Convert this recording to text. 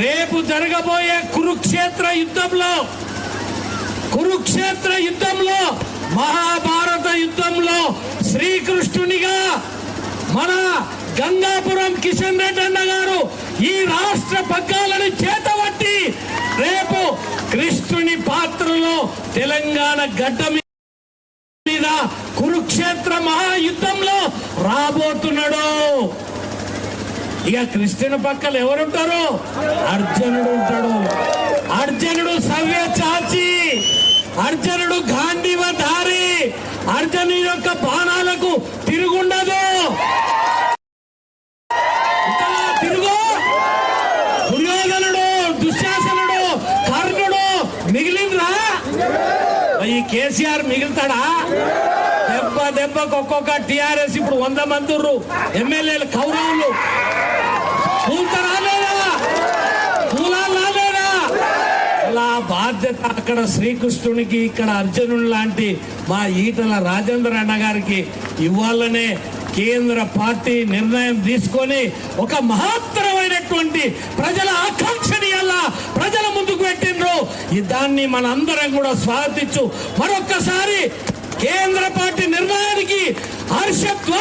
రేపు జరగబోయే కురుక్షేత్ర యుద్ధంలో కురుక్షేత్ర యుద్ధంలో మహాభారత యుద్ధంలో శ్రీకృష్ణునిగా మన గంగాపురం కిషన్ రెడ్డి అన్న గారు ఈ రాష్ట్ర పగ్గాలను చేతబట్టి రేపు కృష్ణుని పాత్రలో తెలంగాణ గడ్డ మీద కురుక్షేత్ర మహాయుద్ధంలో రాబోతున్నాడు. ఇక కృష్ణుని పక్కన ఎవరుంటారు? అర్జునుడు ఉంటాడు. అర్జునుడు సవ్య చాచి. అర్జునుడు గాంధీవ అర్జును యొక్క బాణాలకు తిరుగుండదు. తిరుగు. దుర్యోధనుడు దుశ్శాసనుడు కర్ణుడు మిగిలిందిరా ఈ కేసీఆర్ మిగులుతాడా? దెబ్బ దెబ్బకు ఒక్కొక్క టిఆర్ఎస్ ఇప్పుడు వంద మంది ఎమ్మెల్యేలు కౌరవులు. అలా బాధ్యత అక్కడ శ్రీకృష్ణునికి ఇక్కడ అర్జునుడు లాంటి మా ఈటల రాజేంద్ర అన్న గారికి ఇవ్వాలనే కేంద్ర పార్టీ నిర్ణయం తీసుకొని ఒక మహత్తరమైనటువంటి ప్రజల ఆకాంక్షని అలా ప్రజల ముందుకు పెట్టిండ్రు. దాన్ని దాన్ని మనందరం కూడా స్వాగతించు మరొక్కసారి కేంద్ర పార్టీ నిర్ణయానికి హర్షత్వ